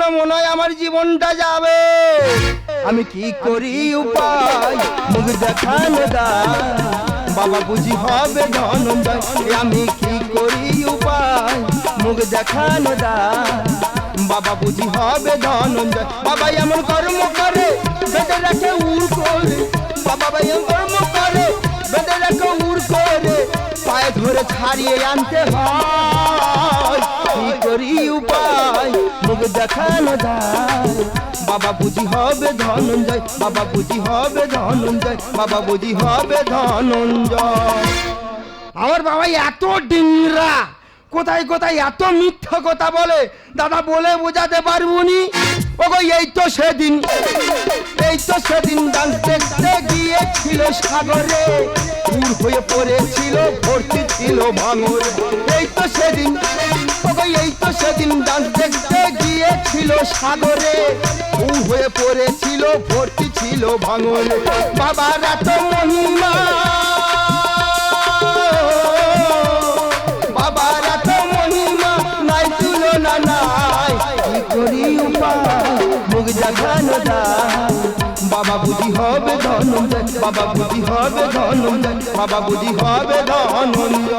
জন্য মনে হয় আমার জীবনটা যাবে। আমি কি করি উপায়? মুখ দেখানো দায় বাবা বুঝি হবে আমি কি করি উপায়? মুখ দেখানো দায় বাবা বুঝি হবে ধনঞ্জয় বাবা এমন কর্ম করে, বেঁধে রাখে উড় করে। বাবা ভাই এমন কর্ম করে, বেঁধে রাখে উড় করে। পায়ে ধরে ছাড়িয়ে আনতে হয়। কি করি উপায়? মুখ দেখানো যায়। বাবা বুঝি হবে ধনঞ্জয়, বাবা বুঝি হবে ধনঞ্জয়, বাবা বুঝি হবে ধনঞ্জয়। আমার বাবা এত ডিংরা। কোথায় কোথায় এত মিথ্যা কথা বলে? দাদা বলে বোঝাতে পারবুনি ওগো, এই তো সেদিন, এই তো সেদিন ডান্স দেখতে গিয়েছিল সাগরে। উড় হয়ে পড়েছিল, ভর্তি ছিল ভাঙর। এই তো সেদিন, ওগো, এই তো সেদিন ডান্স দেখতে গিয়েছিল সাগরে। উড় হয়ে পড়েছিল, ভর্তি ছিল ভাঙর। বাবার এত মহিমা। বাবা বুঝি হবে ধনঞ্জয়, বাবা বুঝি হবে ধনঞ্জয়, বাবা বুঝি হবে ধনঞ্জয়।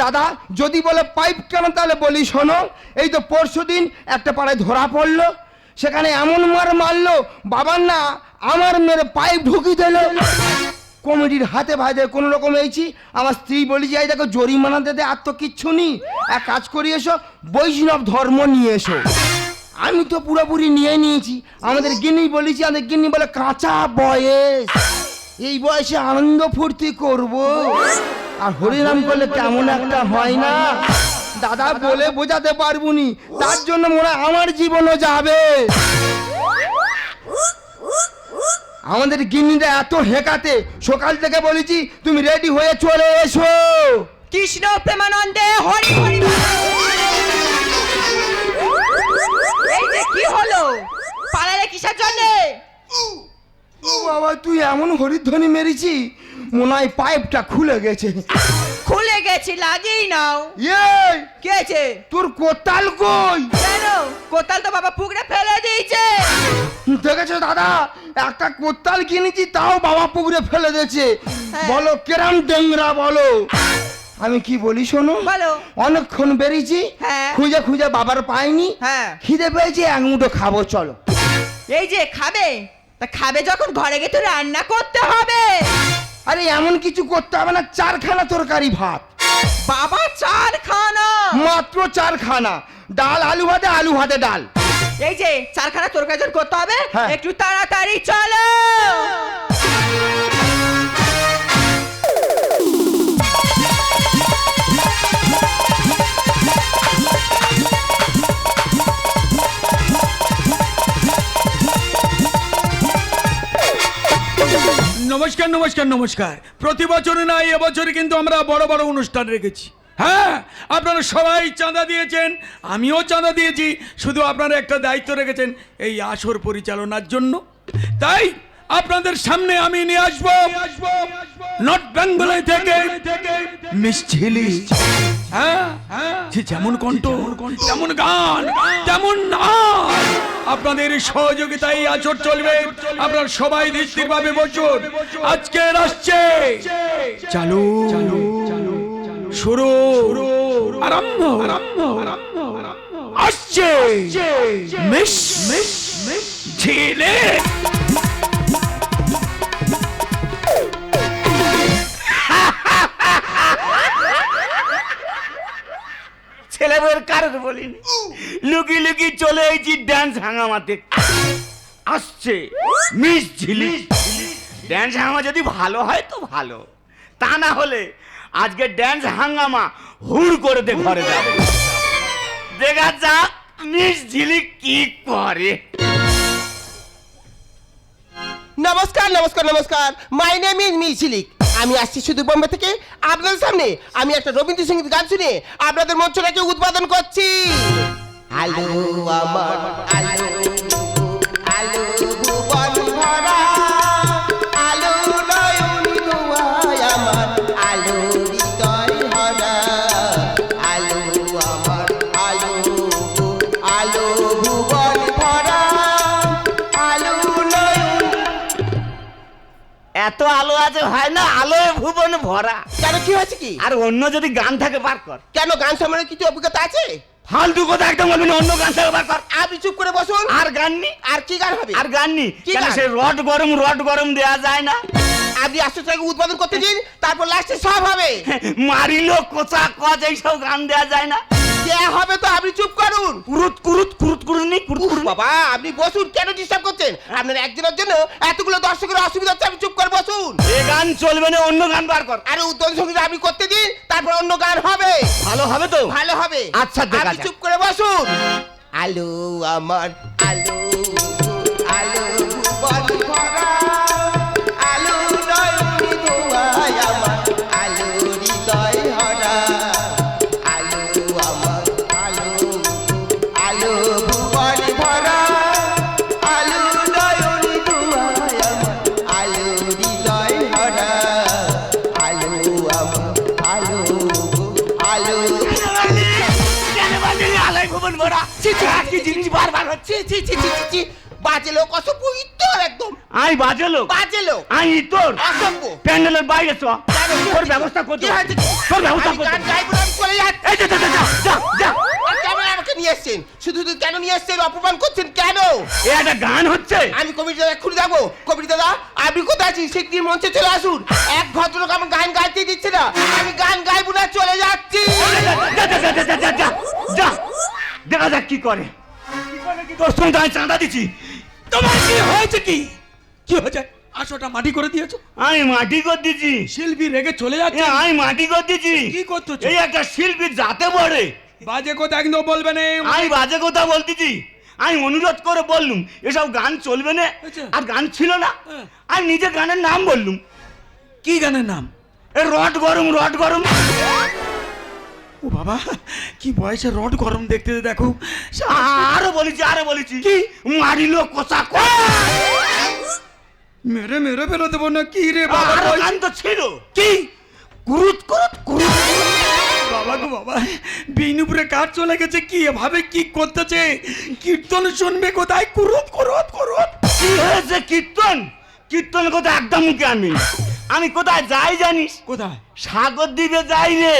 দাদা, যদি বলে পাইপ কেন তাহলে বলি শোনো, এই তো পরশু দিন একটা পাড়ায় ধরা পড়ল, সেখানে এমন মার মারলো, বাবার না আমার মেরে পাইপ ঢুকি দিল। কমিটির হাতে ভাজে কোনো রকম এইছি, আমার স্ত্রী বলি যাই দেখো জরিমানা দিতে আর তো কিচ্ছু নেই। এক কাজ করি এসো, বৈষ্ণব ধর্ম নিয়ে এসো। আমি তো পুরোপুরি নিয়ে নিয়েছি। আমাদের গিন্নি বলেছি, আমাদের গিন্নি বলে, কাঁচা বয়স। এই বয়সে আনন্দ ফুর্তি করব। আর হরিনাম করলে কেমন একটা হয় না। দাদা বলে বোঝাতে পারবুনি তার জন্য মনে আমার জীবনও যাবে। আমাদের গিন্নিটা এত হেকাতে, সকাল থেকে বলেছি, তুমি রেডি হয়ে চলে এসো। কৃষ্ণ প্রেমানন্দে হরি হরি এই যে কি হলো? পালালে কিসের জন্য? বাবা তুই এমন হরিধ্বনি মেরেছি মনে হয় পাইপটা খুলে গেছে। খুলে গেছি লাগিয়েই নাও। এই! কি হয়েছে? তোর কোতাল কই? কেন? কোতাল তো বাবা পুকুরে ফেলে দিয়েছে। দেখেছ দাদা একটা কোতাল কিনেছি তাও বাবা পুকুরে ফেলে দিয়েছে। হ্যাঁ। বলো কেরাম ডেংরা বলো। আমি কি বলি শোনো? বলো। অনেকক্ষণ বেরিয়েছি হ্যাঁ। খুঁজে খুঁজে বাবার পাইনি হ্যাঁ। খিদে পেয়েছি এক মুঠো খাব চলো। এই যে খাবে? তা খাবে যখন ঘরে গিয়ে তো রান্না করতে হবে। আরে এমন কিছু করতে হবে না চারখানা তরকারি ভাত। বাবা চারখানা। মাত্র চারখানা। ডাল আলু ভাতে আলু ভাতে ডাল। এই যে চারখানা তরকারি করতে হবে হ্যাঁ। একটু তাড়াতাড়ি চলো। নমস্কার নমস্কার নমস্কার। প্রতি বছরে না এবছরে কিন্তু আমরা বড় বড় অনুষ্ঠান রেখেছি। হ্যাঁ আপনারা সবাই চাঁদা দিয়েছেন, আমিও চাঁদা দিয়েছি, শুধু আপনারা একটা দায়িত্ব রেখেছেন এই আসর পরিচালনার জন্য। তাই আপনাদের সামনে আমি নিয়ে আসব, নর্থ বেঙ্গল থেকে মিস যেমন কণ্ঠ তেমন গান তেমন নাচ। আপনাদের সহযোগিতায় আচর চলবে। আপনারা সবাই ধীর ভাবে বসুন। আজকে আসছে। চালু। শুরু। আরম্ভ। আসছে। মিস মিস ঝিলে। ছেলেদের কারোর বলিনি। লুকি লুকি চলে এসেছি ড্যান্স হাঙ্গামাতে। আসছে মিস ঝিলি। ড্যান্স হাঙ্গামা যদি ভালো হয় তো ভালো। তা না হলে আজকে ড্যান্স হাঙ্গামা হুড় করে দে ঘরে যাবে দেখা যাক মিস ঝিলি কি করে। নমস্কার নমস্কার নমস্কার। মাই নেম ইজ মিছিলিক আমি আসছি শুধু বোম্বে থেকে। আপনাদের সামনে আমি একটা রবীন্দ্রসঙ্গীত গান শুনে আপনাদের মঞ্চটাকে উৎপাদন করছি। আলু আমার এত আলো আছে হয় না আলোয় ভুবন ভরা। কেন কি হয়েছে কি? আর অন্য যদি গান থাকে বার কর। কেন গান সম্বন্ধে কিছু অভিজ্ঞতা আছে? ফালতু কথা একদম বলবি না অন্য গান থাকে বার কর। আপনি চুপ করে বসুন। আর গান নি? আর কি গান হবে? আর গান নি? কেন সে রড গরম রড গরম দেয়া যায় না? আপনি আশ্চর্যকে উৎপাদন করতে দিন তারপর লাস্টে সব হবে। মারিলো কোচা কচ এইসব গান দেয়া যায় না? হবে তো আপনি চুপ করুন? কুরুত কুরুত কুরুত কুরুনি কুরুত উফ, বাবা আপনি বসুন কেন ডিস্টার্ব করছেন? আপনার একদিনের জন্য এতগুলো দর্শকের অসুবিধা হচ্ছে আপনি চুপ করে বসুন। এ গান চলবে না অন্য গান বার কর। আরে উত্তর সংগীত আপনি করতে দিন তারপর অন্য গান হবে। ভালো হবে তো? ভালো হবে। আচ্ছা, দেখা আপনি যাক। চুপ করে বসুন। আলো আমার আলো বাজে লোক অসভ্য একদম। আমি বাজে লোক। বাজে লোক। অসভ্য প্যান্ডেলের বাইরে চ। তোর ব্যবস্থা করতে তোর ব্যবস্থা করতে গান গাইবো না, এই যা, যা, যা, যা, কেন আমাকে নিয়ে শুধু শুধু কেন নিয়ে অপমান করছেন কেন? এ একটা গান হচ্ছে। আমি কবির দাদা খুলে যাব। কবির দাদা আমি কোথায় সে কি মঞ্চে চলে আসুন। এক ভদ্রলোক আমার গান গাইতে দিচ্ছে না। আমি গান গাইবো না চলে যাচ্ছি। যা, যা, যা, যা, যা, যা। দেখা যাক কি করে। আমি চাঁদা দিচ্ছি তোমার কি হয়েছে কি? কি হয়েছে? আসোটা মাটি করে দিয়েছ। আমি মাটি করে দিচ্ছি শিল্পী রেগে চলে যাচ্ছে। আমি মাটি করে দিচ্ছি কি করতেছো? এই একটা শিল্পী যাতে পড়ে বাজে কথা একদম বলবে না। আমি বাজে কথা বলতেছি। আমি অনুরোধ করে বললুম এসব গান চলবে না। আচ্ছা। আর গান ছিল না। হ্যাঁ। আমি নিজে গানের নাম বললুম। কি গানের নাম? এ রড গরম রড গরম। ও বাবা কি বয়সে রড গরম দেখতে দেখো। আরও বলেছি আরও বলেছি। কি? মারিলো কোচা কোচ। মেরে মেরে ফেলে দেবো না কি রে বাবা গান তো ছিল। কি? কুরুত কুরুত কুরুত। বাবা গো বাবা বিনুপুরে কাজ চলে গেছে কি এভাবে কি করতেছে? কীর্তন শুনবে কোথায়? কুরুত কুরুত কুরুত। কি হয়েছে কীর্তন? কীর্তন কথা একদম মুখে না। আমি কোথায় যাই জানিস? কোথায়? সাগর দ্বীপে যাই রে।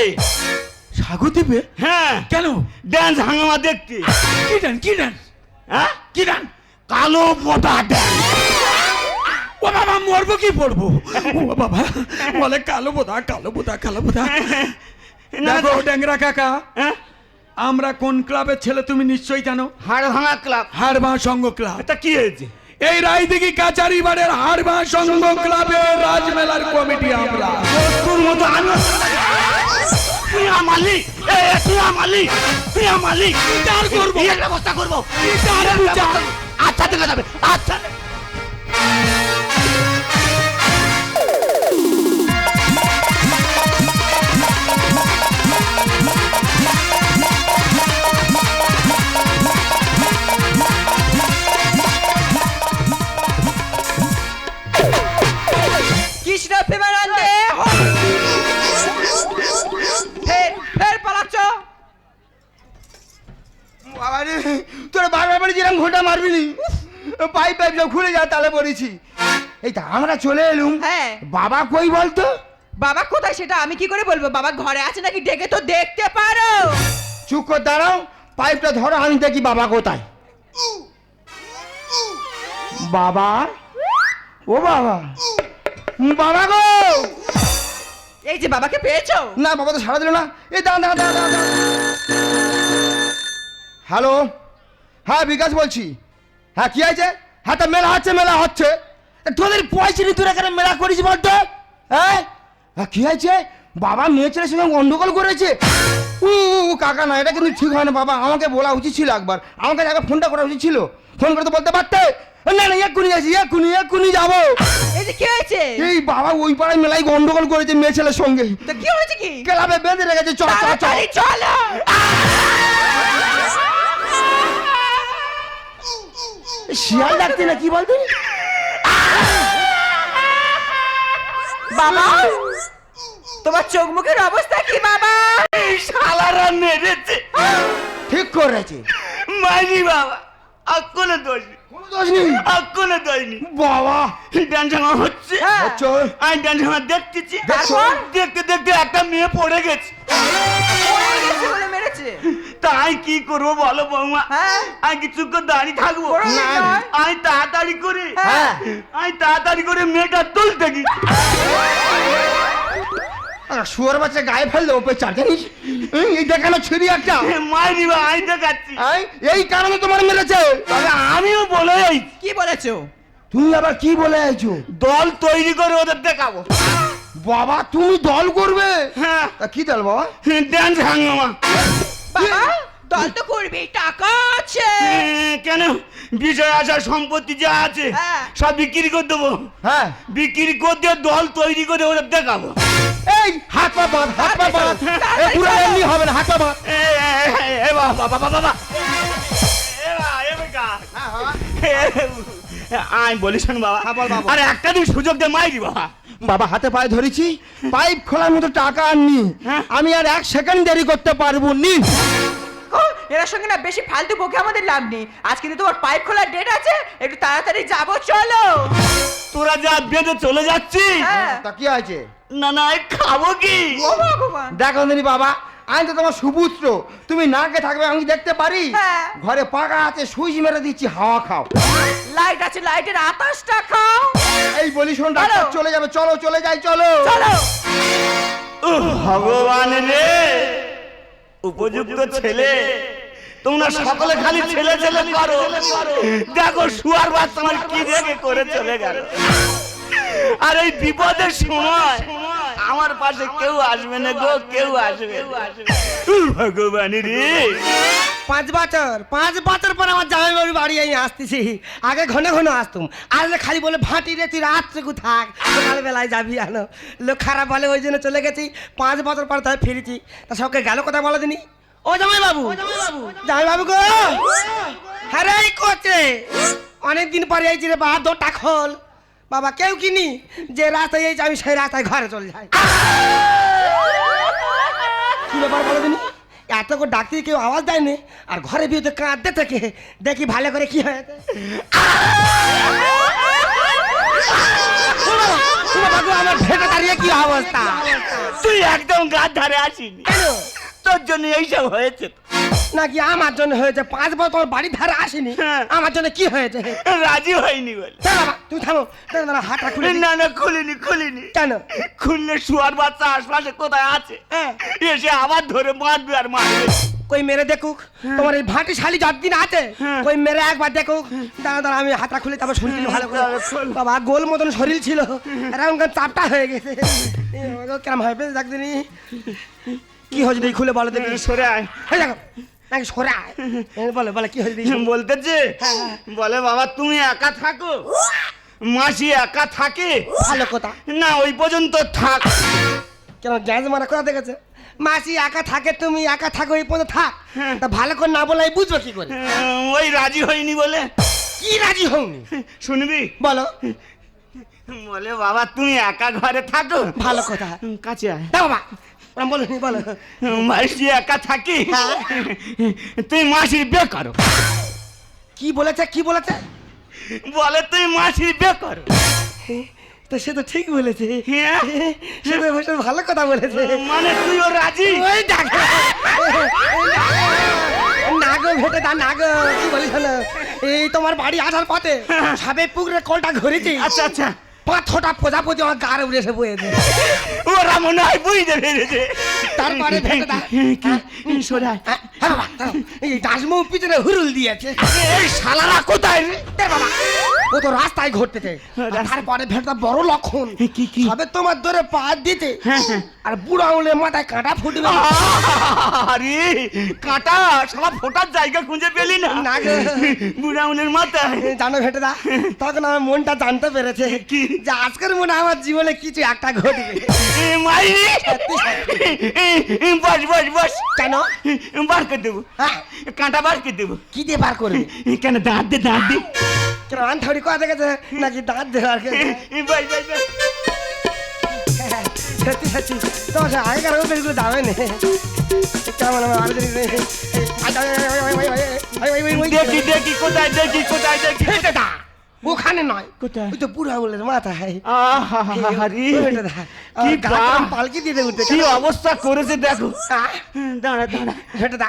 সাগর দিবে হ্যাঁ। কেন? ড্যান্স হাঙ্গামা দেখতে। কি ডান কি ডান হ্যাঁ? কি ডান কালো পোটা ড্যান্স ও বাবা মরবো কি পড়ব? ও বাবা বলে কালো বোধা কালো বোধা কালো বোধা দেখো ড্যাংরা কাকা হ্যাঁ? আমরা কোন ক্লাবের ছেলে তুমি নিশ্চয়ই জানো? হাড় ভাঙা ক্লাব। হাড়বা সংঘ ক্লাব। এটা কি হয়েছে? এই রায়দিঘি কাচারি বাড়ের হাড়বা সংঘ ক্লাবের রাজমেলার কমিটি আমরা। মতো আমি তুই আমালি এ এ, তুই আমালি তুই আমালি বিচার করব। এর ব্যবস্থা করব বিচার, বিচার। আচ্ছা দেখা যাবে আচ্ছা কৃষ্ণ বাবা রে তোরা বারবার বাড়ি যেরকম ঘোটা মারবি নি। পাইপ পাইপ সব খুলে যা তালে পড়েছি এই তা আমরা চলে এলুম। হ্যাঁ। বাবা কই বলতো? বাবা কোথায় সেটা আমি কি করে বলব? বাবা ঘরে আছে নাকি? ডেকে তো দেখতে পারো। চুপ করে দাঁড়াও। পাইপটা ধরো আমি দেখি বাবা কোথায়। বাবা? ও বাবা। বাবা গো! এই যে বাবাকে পেয়েছ? না বাবা তো সারা দিল না। এই দাঁড়া দাঁড়া দাঁড়া দাঁড়া। হ্যালো? হ্যাঁ বিকাশ বলছি। হ্যাঁ কি আছে হ্যাঁ তা মেলা হচ্ছে মেলা হচ্ছে। তোদের পয়সা নিয়ে তোরা কেন মেলা করিস বলতো হ্যাঁ? হ্যাঁ কি হয়েছে? বাবা মেয়ে ছেলের সঙ্গে গন্ডগোল করেছে। উ কাকা না এটা কিন্তু ঠিক হয় না বাবা। আমাকে বলা উচিত ছিল একবার। আমাকে একবার ফোনটা করা উচিত ছিল। ফোন করে তো বলতে পারতে? না না এক্ষুনি যাচ্ছি এক্ষুনি এক্ষুনি যাব। এই যে কি হয়েছে? এই বাবা ওই পাড়ায় মেলায় গন্ডগোল করেছে মেয়ে ছেলের সঙ্গে। তো কি হয়েছে কি? ক্লাবে বেঁধে রেখেছে চল চল চল। চলো। শিয়াল ডাকতে না কি বলতে? বাবা তোমার চোখ মুখের অবস্থা কি বাবা? শালারা মেরেছে ঠিক করেছে। মাইনি বাবা আর কোনো দোষ নেই। কোনো দোষ নেই? আর কোনো দোষ নেই। বাবা। হচ্ছে। হ্যাঁ। আচ্ছা আমি আমার দেখতেছি? দেখতে দেখতে একটা মেয়ে পড়ে গেছে। পড়ে গেছে বলে মেরেছে। তাই কি করব বলো বৌমা? হ্যাঁ। আমি কিছু করে দাঁড়িয়ে থাকব? আমি তাড়াতাড়ি করে। হ্যাঁ। আমি তাড়াতাড়ি করে মেয়েটা তুলতে গি শুয়ার বাচ্চা গায়ে ফেললে ওপরে চার জানিস? এই, দেখানো ছিড়ি একটা। মাইরি বা আমি দেখাচ্ছি। এই, এই কারণে তোমার মেরেছে। আমিও বলে কি বলেছ? তুমি আবার কি বলে আইছো দল তৈরি করে ওদের দেখাবো। বাবা তুমি দল করবে? হ্যাঁ। তা কি দল বাবা? ডান্স হাঙ্গামা বাবা দল তো করবি টাকা আছে। কেন? আসার সম্পত্তি যা আছে হ্যাঁ। সব বিক্রি করে দেবো। হ্যাঁ। বিক্রি করে দিয়ে দল তৈরি করে ওদের দেখাবো। এই হাত পা বাঁধ হাত পা বাঁধ। পুরো এমনি হবে না হাত পা বাঁধ। এ, বাবা, বাবা, বাবা, আমি বলি শোন বাবা। হ্যাঁ, বাবা। আরে একটা দিন সুযোগ দে মাইরি বাবা। বাবা হাতে পায়ে ধরেছি পাইপ খোলার মতো টাকা আননি হ্যাঁ। আমি আর এক সেকেন্ড দেরি করতে পারব নি। এরা সঙ্গে না বেশি ফালতু বকে আমাদের লাভ নেই। আজ কিন্তু তোমার পাইপ খোলার ডেট আছে একটু তাড়াতাড়ি যাব চলো। তোরা যা বেঁধে চলে যাচ্ছি হ্যাঁ। তা কি আছে? না না খাব কি? ও ভগবান। দেখো দিনি বাবা আমি তো তোমার সুপুত্র। তুমি নাকে থাকবে আমি দেখতে পারি? হ্যাঁ। ঘরে পাকা আছে সুইচ মেরে দিচ্ছি হাওয়া খাও। লাইট আছে লাইটের আতাশটা খাও। এই বলি শোন ডাক্তার চলো। চলে যাবে চলো চলে যাই চলো। চলো। উহ, ভগবান রে। উপযুক্ত ছেলে। তোমরা সকলে খালি ছেলে ছেলে করো। দেখো শুয়ার বাচ্চা আমার কি দেখে করে চলে গেল আর এই বিপদের সময় আমার পাশে কেউ আসবে না গো, কেউ আসবে ভগবান পাঁচ বছর পাঁচ বছর পর আমার জামাই বাবুর বাড়ি আমি আসতেছি। আগে ঘন ঘন আসতুম। আর খালি বলে, ভাটি রে, তুই রাত্রেকু থাক সকালবেলায় যাবি আনো লোক খারাপ বলে, ওই জন্য চলে গেছি। পাঁচ বছর পর তাই ফিরেছি। তা সবকে গেল কথা বলে দিনি? ও জামাই বাবু। জামাই বাবু গো। হ্যাঁ রে করছে অনেকদিন পরে এই রে বা দোটা খোল। বাবা কেউ কিনি যে রাস্তায় এই আমি সেই রাস্তায় ঘরে চলে যাই। কি ব্যাপার বলো এত করে ডাকতে কেউ আওয়াজ দেয়নি? আর ঘরে বিয়েতে কাঁদতে থেকে। দেখি ভালো করে কি হয়েছে। আমার ভেটে দাঁড়িয়ে কি অবস্থা? তুই একদম গাছ ধারে আসিনি তোর জন্য এইসব হয়েছে। নাকি আমার জন্য হয়েছে? পাঁচ বছর বাড়ি ধারে আসেনি। হ্যাঁ। আমার জন্য কি হয়েছে? রাজি হয়নি বলে। বাবা থামো। দাঁড়া, হাতটা খুলে না না খুলিনি খুলিনি। কেন? খুললে শুয়ার বাচ্চা আশপাশে কোথায় আছে? হ্যাঁ। এসে আবার ধরে মারবে আর মারবে। কই মেরে দেখুক? তোমার এই ভাটি শালি যতদিন আছে হ্যাঁ। কই মেরে একবার দেখুক? দাঁড়া দাঁড়া আমি হাতটা খুলে তারপর শুনছিল ভালো করে। বাবা গোল মতন শরীর ছিল। এরকম চাপটা হয়ে গেছে। কেমন হবে দেখদিনি কি হয়েছে খুলে বলো দেখি। সরে আয়। হয়ে দেখো। নাকি সরে? বলে বলে কি হয়েছে বলতেছে? বলে বাবা তুমি একা থাকো। মাসি একা থাকে। ভালো কথা। না ওই পর্যন্ত থাক। কেন গ্যাস মারা কথা দেখেছে মাসি একা থাকে তুমি একা থাকো এই পর্যন্ত থাক। তা ভালো করে না বলে বুঝব কি করে? ওই রাজি হয়নি বলে। কি রাজি হওনি শুনবি? বলো। বলে বাবা তুমি একা ঘরে থাকো। ভালো কথা। কাছে আয়। বাবা বলো মাসি একা থাকি হ্যাঁ। তুই মাসির বে করো। কি বলেছে কি বলেছে? বলে তুই মাসির বে করো। তো সে তো ঠিক বলেছে। হ্যাঁ। সে তো বসে ভালো কথা বলেছে। মানে তুইও রাজি? ওই দেখো। নাগো ভেটে দা নাগো কি বলিস এই তোমার বাড়ি আসার পথে সাবে পুকুরে কলটা ঘুরেছি আচ্ছা আচ্ছা। পাঁচটা প্রজাপতি আমার গাড়ে উড়ে এসে বয়েছে ওরা মনে হয় বুঝতে পেরেছে তারপরে ভেটে দা হ্যাঁ হ্যাঁ বাবা, এই দাসমৌ পিছনে হুরুল দিয়েছে। এই শালারা কোথায় রে? দে বাবা। ও তো রাস্তায় ঘুরতেছে আর তারপরে ভেটটা বড় লক্ষণ। কি, কি? সবে তোমার ধরে পা দিতে। আর বুড়ো আঙুলের মাথায় কাঁটা ফুটবে। আরে কাটা শালা ফোটার জায়গা খুঁজে পেলি না? না। বুড়া উনের মাথায়। জানো ভেটে দা তখন আমার মনটা জানতে পেরেছে। কি? যে আজকের মনে আমার জীবনে কিছু একটা ঘটবে মারি বস বস বস কেন বার করে দেবো কাঁটা বার করে দেবো কি দিয়ে বার করবে কেন দাঁত দে দাঁত দে কেন আন থরি কথা গেছে নাকি দাঁত দে বার করে বস বস বস সত্যি সত্যি তোমার আগেকার ওগুলো দামে দেখি দেখি কোথায় দেখি কোথায় দেখি ওখানে নয়। কোথায়? ওই তো বুড়ো আঙুলের মাথায়। আহাহাহারি। হেঁটে দা কি কি পালকি দিয়ে দেবো কি অবস্থা করেছে দেখো। হ্যাঁ? দাঁড়া দাঁড়া। হেঁটে দা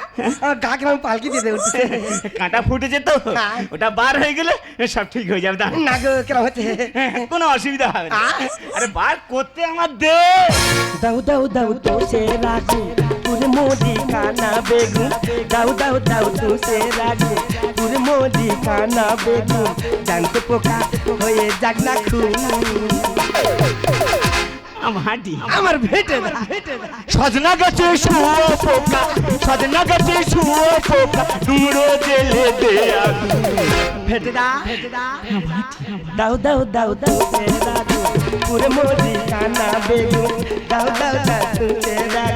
গা কিরম পালকি দিয়ে দেবো কাঁটা ফুটেছে তো। হ্যাঁ। ওটা বার হয়ে গেলে সব ঠিক হয়ে যাবে দাঁড়া। না গো কিরম হচ্ছে? কোনো অসুবিধা হবে না। আরে বার করতে আমার দে দাউ দাউ দাউ তো সে রাজু পুরে মোদি কানা বেগুন। দাউ দাউ দাউ তো সে রাজু পুরে মোদি কানা বেগুন। জানতো পোকা হয়ে যাক না হাঁটি। আমার ভেটে সজনা গাছে শুয়ো পোকা সজনা গাছে শুয়ো পোকা ডুমড়ো জেলে দে। ভেটে দা। দাও দাও দাও দাও পুরে মোদি কানা বেগু দাও দাও দাও দাও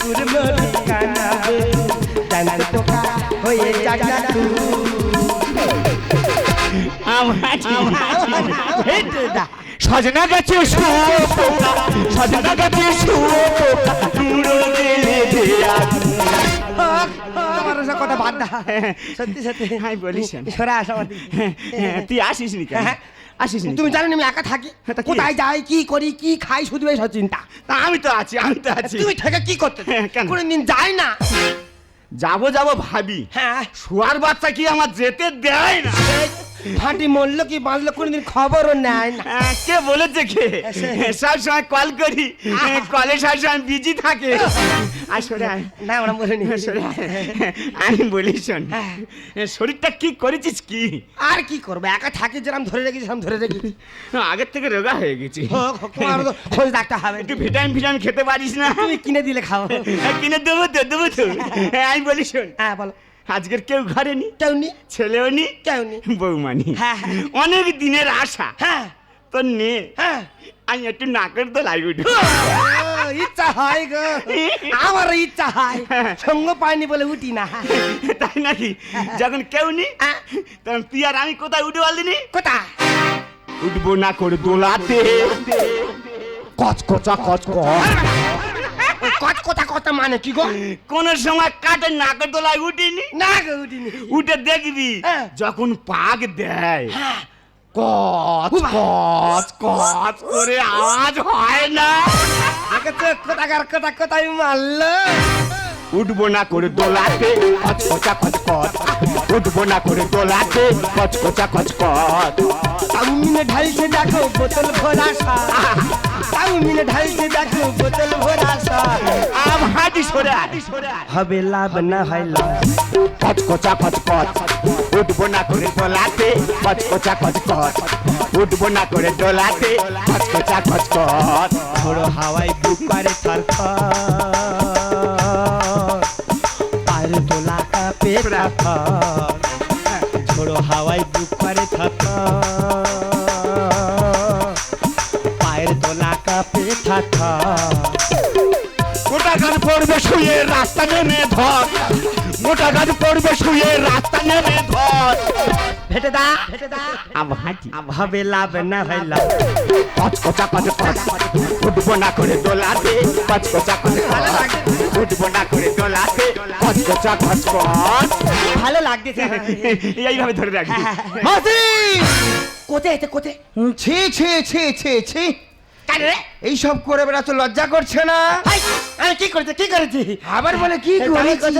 পুরে মোদি কানা বেগু জানাল পোকা হয়ে যাক না সজনা গাছে সজনা গাছে তুমি জানো আমি একা থাকি কোথায় যাই কি করি কি খাই শুধু এই তা আমি তো আছি আমি তো আছি তুমি থেকে কি করতে কেন? কোনদিন যাই না যাব যাব ভাবি হ্যাঁ শুয়ার বাচ্চা কি আমার যেতে দেয় না ফাটি মরলো কি বাঁচলো কোনদিন খবরও নেয় না। কে বলেছে কে? সব সময় কল করি কলে সব সময় বিজি থাকে। আসলে না ওরা বলিনি আসলে আমি বলি শোন শরীরটা কি করেছিস কি? আর কি করব? একা থাকি যেরকম ধরে রেখেছি সেরকম ধরে রেখেছি। আগের থেকে রোগা হয়ে গেছি। খোঁজ রাখতে হবে। একটু ভিটামিন ফিটামিন খেতে পারিস না? তুমি কিনে দিলে খাও। হ্যাঁ, কিনে দেবো তো দেবো তো। হ্যাঁ, আমি বলি শোন। হ্যাঁ বলো। আজকের কেউ ঘরে নি? কেউ নি। ছেলেও নি? কেউ নি। বৌমানি হ্যাঁ, হ্যাঁ। অনেক দিনের আশা। হ্যাঁ। তো নে। হ্যাঁ। আমি একটু নাকের তো লাগবে ও, ইচ্ছা হয় গো। আমার ইচ্ছা হয়। সঙ্গ পাইনি বলে উঠি না। তাই নাকি? যখন কেউ নি হ্যাঁ। তখন তুই আর আমি কোথায় উঠে পারলিনি কোথায়? উঠবো না করে দোলাতে। কচকচা কচকচ কচ কথা কথা মানে কি গো? কোন সময় কাটে নাকের দোলায় উঠিনি? না উঠিনি। উঠে দেখবি হ্যাঁ। যখন পাক দেয় কচ কচ কচ করে আওয়াজ হয় না। আগে তো কোথাকার কথা কোথায় মারলো। উঠবো না করে দোলাতে কচকচা কচকচ উঠবো না করে দোলাতে কচকচা কচকচ চাউমিনে ঢালছে দেখো বোতল ভরা সার। চাউমিনে ঢালছে দেখো বোতল ভরা সার। আম হাঁটি সরে হবে লাভ না হয় লাভ। কচকচা কচকচ উঠবো না করে দোলাতে কচকচা কচকচ উঠবো না করে দোলাতে কচকচা কচকচ ছোড়ো হাওয়ায় বুক করে থর থার ছোড়ো হাওয়ায় বুক থাকা। পায়ের তোলা কাপে থাকা। মোটা গান পড়বে শুয়ে রাস্তা নেমে ধর। মোটা গান পড়বে শুয়ে রাস্তা নেমে ধর। ভালো লাগতেছে এইভাবে ধরে রাখি হ্যাঁ। মাসি কোথায় কোথায়? ছি ছি ছি ছি ছি। কেন রে? এইসব করে বেড়াতে লজ্জা করছে না? আমি কি করেছি কি করেছি? আবার বলে কি করেছি?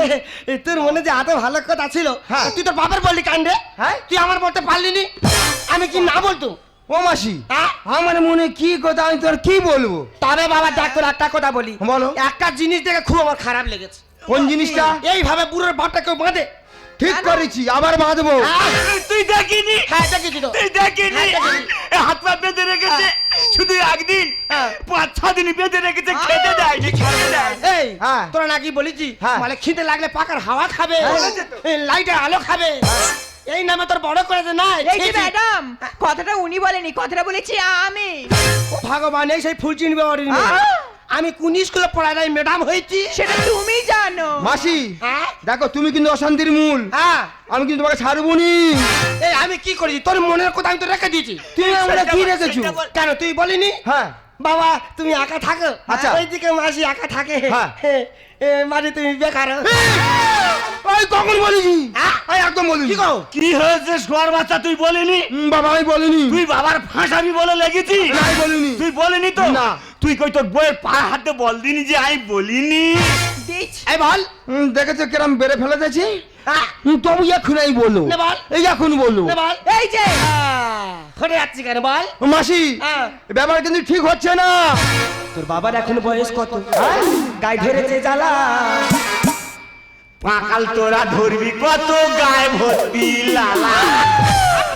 তোর মনে যে এত ভালো কথা ছিল হ্যাঁ। তুই তোর বাবার বললি কান্দে হ্যাঁ? তুই আমার বলতে পারলি নি? আমি কি না বলতো ও মাসি হ্যাঁ? আমার মনে কি কথা আমি তোর কি বলব? তবে বাবা ডাক্তার একটা কথা বলি। বলো। একটা জিনিস দেখে খুব আমার খারাপ লেগেছে। কোন জিনিসটা? এইভাবে বুড়োর বাপটা কেউ বাঁধে। ঠিক করেছি আবার বাঁধবো। হ্যাঁ? তুই দেখিনি। হ্যাঁ দেখেছি তো। তুই দেখিনি। হ্যাঁ, হাত পা বেঁধে রেখেছে। শুধু একদিন। পাঁচ ছ দিন বেঁধে রেখেছে খেতে দেয় খেতে দেয় এই হ্যাঁ। তোরা নাকি বলেছি হ্যাঁ। বলে খিদে লাগলে পাকার হাওয়া খাবে লাইটের আলো খাবে। এই নামে তোর বড় করেছে না এই যে ম্যাডাম কথাটা উনি বলেনি কথাটা বলেছি আমি। ও ভগবান এই সেই ফুল চিনবে ওর নিয়ে। আহ! আমি কোন স্কুলে পড়ার নাই ম্যাডাম হয়েছি। সেটা তুমি জানো। মাসি হ্যাঁ? দেখো তুমি কিন্তু অশান্তির মূল। হ্যাঁ। আমি কিন্তু তোমাকে ছাড়বো নি। এই আমি কি করেছি? তোর মনের কথা আমি তো রেখে দিয়েছি। তুমি আমরা কি রেখেছো? কেন তুই বলিনি? হ্যাঁ। বাবা তুমি একা থাকো। আচ্ছা। ওইদিকে মাসি একা থাকে। হ্যাঁ। এ, মাসি তুমি বেকার। ওই কখন বলিনি। হ্যাঁ? ওই একদম বলিনি। কি গো কি হয়েছে সোয়ার বাচ্চা তুই বলিনি? বাবা আমি বলিনি। তুই বাবার ফাঁসাবি বলে লেগেছি নাই বলিনি। তুই বলিনি তো? না। তুই কই তোর বইয়ের পা হাতে বল দিনি যে আমি বলিনি? এই বল। দেখেছ কিরম বেড়ে ফেলে দিয়েছি হ্যাঁ, তবু এখন এই বলো বল। এই এখন বলো। এই যে। ফোনে যাচ্ছি কেন বল? মাসি হ্যাঁ। ব্যাপার কিন্তু ঠিক হচ্ছে না। তোর বাবার এখন বয়স কত? গায়ে ধরেছে জ্বালা। পাকাল তোরা ধরবি কত গায়ে ভর্তি লালা।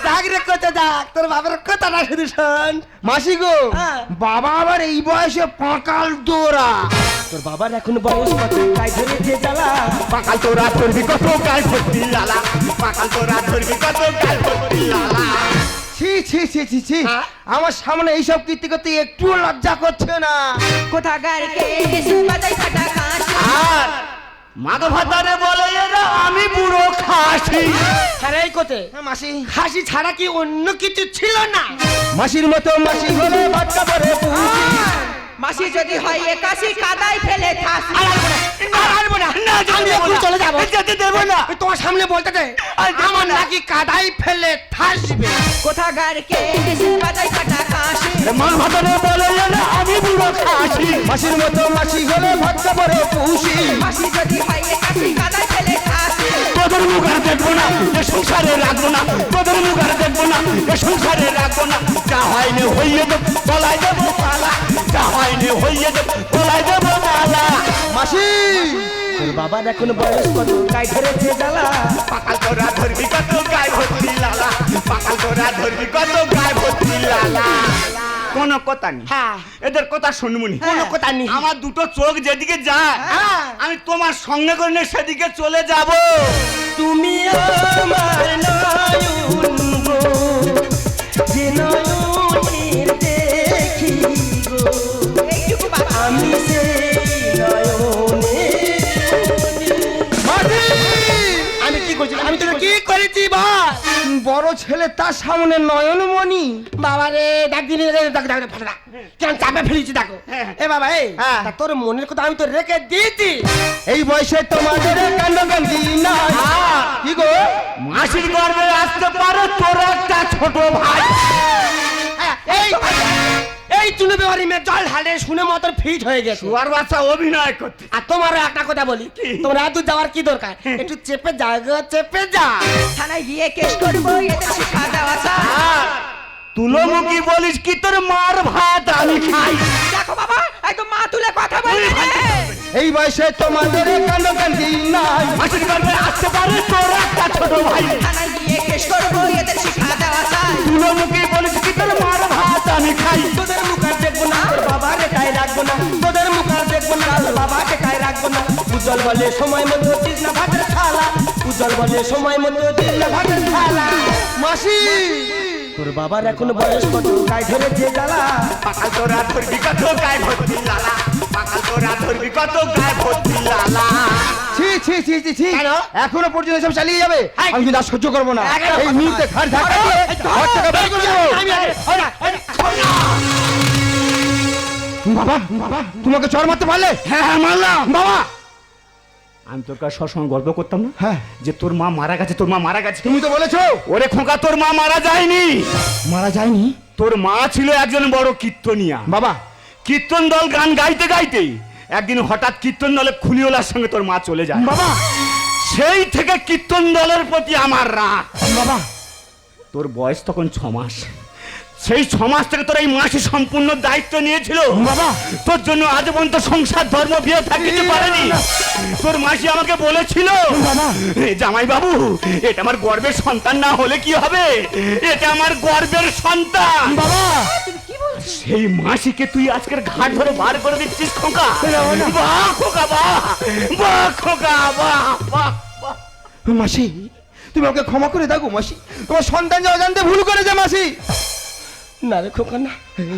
ডাক রে কত ডাক তোর বাবার কথাটা শুধু শোন। মাসি গো হ্যাঁ। বাবা আবার এই বয়সে পাকাল দোরা তোর বাবার এখন বয়স কত গায়ে ধরেছে জ্বালা। পাকাল তোরা ধরবি কত গায়ে ভর্তি লালা। পাকাল তোরা ধরবি কত গায়ে ভর্তি লালা। ছি ছি ছি ছি ছি। হ্যাঁ? আমার সামনে এইসব কীর্তি করতে একটু লজ্জা করছে না। কোথাকার কে বাজাই ফাটা আর মাগো বলে এরা আমি বুড়ো খাসি। আরে এই কোতে? হ্যাঁ, মাসি। হাসি ছাড়া কি অন্য কিছু ছিল না? মাসির মতো মাসি হলে বাচ্চা পুষি মাসি যদি হয় একাশি কাদায় ফেলে থাসি আর আসব না না, যেতে আমি এখন চলে যাব। যেতে দেবো না। তোমার সামনে বলতে দে আমার নাকি কাদাই ফেলে থাসবে। কোথাকার কে বাজাই ফাটা কাশি মা ভাতারে বলে এরা আমি বুড়ো খাসি। মাসির মতো মাসি হলে বাচ্চা পরে পুষি। মাসি যদি হয় একাশি কাদায় ফেলে থাসি তোদের মুখ আর দেখব না এ সংসারে রাখব না তোদের মুখ আর দেখব না এ সংসারে রাখব না। যা হয়নি হইয়ে দেব বলাই দেবো পালা যা হয়নি হইয়ে দেব বলাই দেবো পালা মাসি! তোর বাবার এখন বয়স কত? গায়ে ধরেছে জ্বালা। পাকাল তোরা ধরবি কত গায়ে ভর্তি লালা। পাকাল তোরা ধরবি কত গায়ে ভর্তি লালা। কোনো কথা নেই। হ্যাঁ। এদের কথা শুনবনি। কোনো কথা নেই। আমার দুটো চোখ যেদিকে যায় হ্যাঁ। আমি তোমার সঙ্গে করে নিয়ে সেদিকে চলে যাব। তুমি আমার নয়ন বড় ছেলে তার সামনে নয়নমণি। বাবা রে ডাক ডাক ডাক ফাটা কেন চাপে ফেলেছি দেখো। এ বাবা এই হ্যাঁ। তোর মনের কথা আমি তো রেখে দিয়েছি। এই বয়সে তোমাদের কান্ড কান্দি না? কি গো? মাসির গর্বে আসতে পারো তোর একটা ছোট ভাই। হ্যাঁ, এই এই চুনো বেওয়ারি মেয়ে জল ঢালে শুনে মতন ফিট হয়ে গেছে। শুয়ার বাচ্চা অভিনয় করতে। আর তোমারও একটা কথা বলি তোমরা এত যাওয়ার কি দরকার? একটু চেপে গো চেপে যা। থানায় গিয়ে কেস করব এদের শিক্ষা দেওয়া তুলোমুখী বলিস কি তোর মার ভাত আমি খাই? দেখো বাবা একদম মা তুলে কথা বলবে এই বয়সে তোমাদের কান্ড কান্দি নাই। আসতে পারে তোর একটা ছোট ভাই। থানায় গিয়ে কেস করব এদের শিক্ষা চাই তুলোমুখী বলিস, কি তোর মার ভাত আমি খাই? তোদের মুখ আর দেখব না বাবাকে গায়ে রাখব না। তোদের মুখ আর দেখব না বাবাকে গায়ে রাখব না। উজ্জ্বল বলে, সময় মতো দিস না ভাতের উজ্জ্বল বলে, সময় মতো দিস না ভাতের মাসি! তোর বাবার এখন বয়স কত? গায়ে ধরেছে জ্বালা পাকাল তোরা ধরবি কত গায়ে ভর্তি লালা। পাকাল তোরা ধরবি কত গায়ে ভর্তি লালা। ছি ছি ছি ছি ছি। এখনও পর্যন্ত সব চালিয়ে যাবে! আমি কিন্তু আর সহ্য করব না। এই মুহূর্তে ঘাট ধাক্কা দিয়ে ঘর থেকে বের করে দেবো। বাবা বাবা তোমাকে চর মারতে পারলে? হ্যাঁ হ্যাঁ মারলাম। বাবা আমি তোর কাছে সবসময় গর্ব করতাম না? হ্যাঁ। যে তোর মা মারা গেছে তোর মা মারা গেছে। তুমি তো বলেছ। ওরে খোকা তোর মা মারা যায়নি। মারা যায়নি? তোর মা ছিল একজন বড় কীর্তনিয়া। বাবা। কীর্তন দল গান গাইতে গাইতে একদিন হঠাৎ কীর্তন দলে খুলিওলার সঙ্গে তোর মা চলে যায়। বাবা। সেই থেকে কীর্তন দলের প্রতি আমার রাগ। বাবা। তোর বয়স তখন ছ মাস। সেই মাস থেকে তোর এই মাসি সম্পূর্ণ দায়িত্ব নিয়েছিল। বাবা। তোর জন্য আজ পর্যন্ত সংসার ধর্ম বিয়ে থাকিতে পারেনি। তোর মাসি আমাকে বলেছিল জামাই বাবু এটা আমার গর্বের সন্তান না হলে কি হবে? এটা আমার গর্বের সন্তান। বাবা। সেই মাসিকে তুই আজকের ঘাট ধরে বার করে দিচ্ছিস খোকা। বাহ খোকা বাহ বাহ খোকা বাহ বাহ মাসি তুমি ওকে ক্ষমা করে দাও মাসি। তোমার সন্তান যে অজান্তে ভুল করেছে মাসি। না রে খোকা না।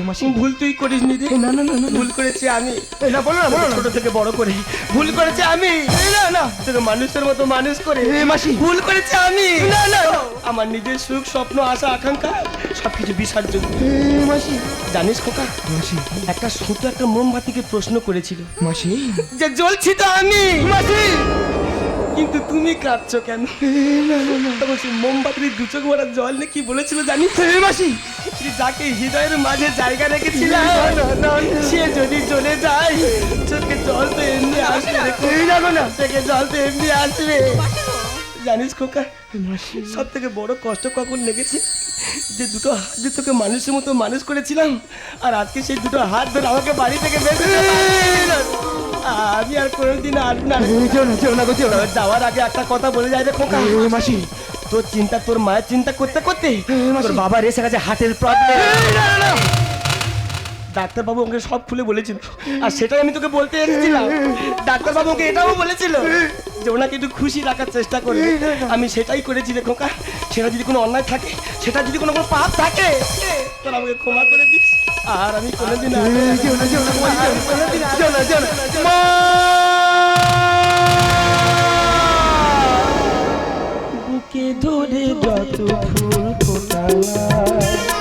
মাসি ভুল তুই করিস নি রে না না না। ভুল করেছি আমি। না বলো না বলো ছোট থেকে বড় করে। ভুল করেছি আমি। না না। তোকে মানুষের মতো মানুষ করে। মাসি। ভুল করেছি আমি। না না আমার নিজের সুখ স্বপ্ন আশা আকাঙ্ক্ষা সবকিছু বিসর্জন। মাসি। জানিস খোকা মাসি। একটা ছোট একটা মোমবাতিকে প্রশ্ন করেছিল। মাসি। যে জ্বলছি তো আমি। কিন্তু তুমি কাঁদছো কেন? তখন সেই মোমবাতির দু চোখ ভরা জল নিয়ে কি বলেছিল জানিস মাসি! যে যাকে হৃদয়ের মাঝে জায়গা রেখেছিলাম সে যদি চলে যায় চোখে জল তো এমনি আসবে। না। চোখে জল তো এমনি আসবে। জানিস খোকা সব থেকে বড় কষ্ট কখন লেগেছে? যে দুটো হাত দিয়ে তোকে মানুষের মতো মানুষ করেছিলাম আর আজকে সেই দুটো হাত ধরে আমাকে বাড়ি থেকে বের করে দিল। আমি আর কোনোদিন আসব না। যেও না যেও না গো যেও না। যাওয়ার আগে একটা কথা বলে যায় রে খোকা। মাসি। তোর চিন্তা তোর মায়ের চিন্তা করতে করতে তোর বাবার এসে গেছে হার্টের প্রবলেম ডাক্তারবাবু আমাকে সব খুলে বলেছিল। আর সেটাই আমি তোকে বলতে এসেছিলাম। ডাক্তারবাবু এটাও বলেছিল যে ওনাকে একটু খুশি রাখার চেষ্টা করবে। আমি সেটাই করেছি রে খোকা। সেটা যদি কোনো অন্যায় থাকে সেটা যদি কোনো কোনো পাপ থাকে তোর আমাকে ক্ষমা করে দিস আর আমি কোনোদিন বুকে ধরে যত ফুল ফোটালা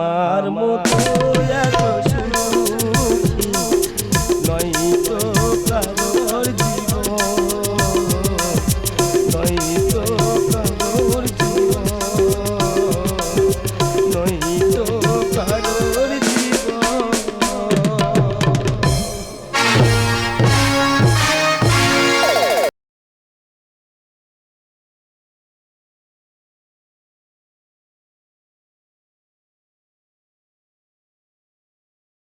আমার মতো